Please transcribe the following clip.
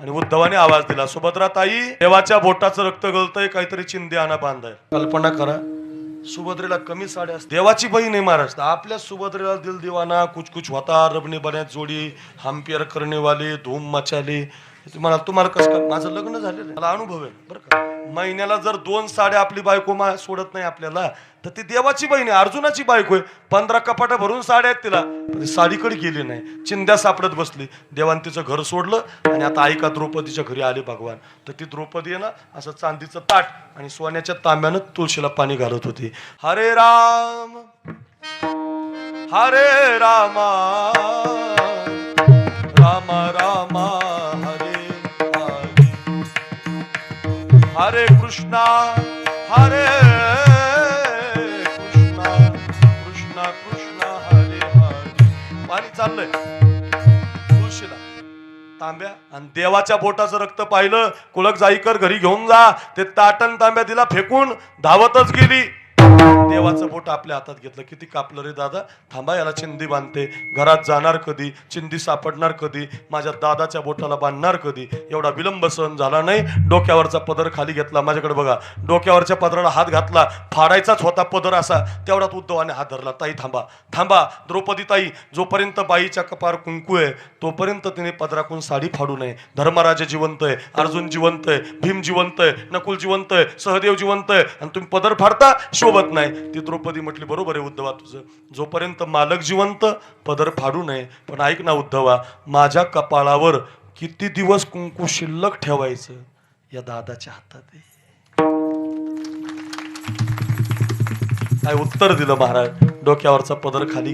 आणि उद्धवाने आवाज दिला सुभद्रा ताई देवाच्या बोटाचं रक्त गळतंय काहीतरी चिंदी आणा बांधाय. कल्पना करा सुभद्रेला कमी साड्या देवाची बहीण आहे महाराष्ट्र आपल्या सुभद्रेला दिल दिवाना कुछ कुछ होता रबने बन्यात जोडी हम्पियर करणेवाले धूम मचाले. तुम्हाला तुम्हाला कसं माझं लग्न झालेलं मला अनुभव आहे. बरं का? महिन्याला जर दोन साड्या आपली बायको मा सोडत नाही आपल्याला तर ती देवाची बहीण आहे अर्जुनाची बायको आहे. पंधरा कपाटा भरून साड्या आहेत तिला ती साडीकडे गेली नाही. चिंध्या सापडत बसली. देवान तिचं घर सोडलं आणि आता ऐका द्रौपदीच्या घरी आले भगवान. तर ती द्रौपदी आहे ना असं चांदीचं ताट आणि सोन्याच्या तांब्यानं तुळशीला पाणी घालत होती. हरे राम हरे रामा. हरे कृष्णा हरे कृष्णा कृष्णा कृष्णा हरे हरे. पाणी चाललंय. तुळशीला. तांब्या आणि देवाच्या बोटाचं रक्त पाहिलं. कुळक जाईकर घरी घेऊन जा. ते ताटण तांब्या तिला फेकून धावतच गेली. देवाचं बोट आपल्या हातात घेतलं. किती कापलं रे दादा? थांबा याला चिंदी बांधते. घरात जाणार कधी? चिंदी सापडणार कधी? माझ्या दादाच्या बोटाला बांधणार कधी? एवढा विलंब सहन झाला नाही. डोक्यावरचा पदर खाली घेतला माझ्याकडे बघा. डोक्यावरच्या पदराला हात घातला. फाडायचाच होता पदर असा. तेवढ्यात उद्धवाने हात धरला. ताई थांबा. थांबा द्रौपदी ताई जोपर्यंत बाईच्या कपार कुंकू आहे तोपर्यंत तिने पदराकून साडी फाडू नये. धर्मराज जिवंत आहे अर्जुन जिवंत आहे भीम जिवंत आहे नकुल जिवंत आहे सहदेव जिवंत आहे. आणि तुम्ही पदर फाडता शोभत नाही. ती द्रौपदी म्हटली बरोबर आहे उद्धवा तुझं. जोपर्यंत मालक जिवंत पदर फाडू नये. पण ऐक ना उद्धवा माझ्या कपाळावर किती दिवस कुंकू शिल्लक ठेवायचं? या दादाच्या हातात आहे काय उत्तर दिलं महाराज? डोक्यावरचा पदर खाली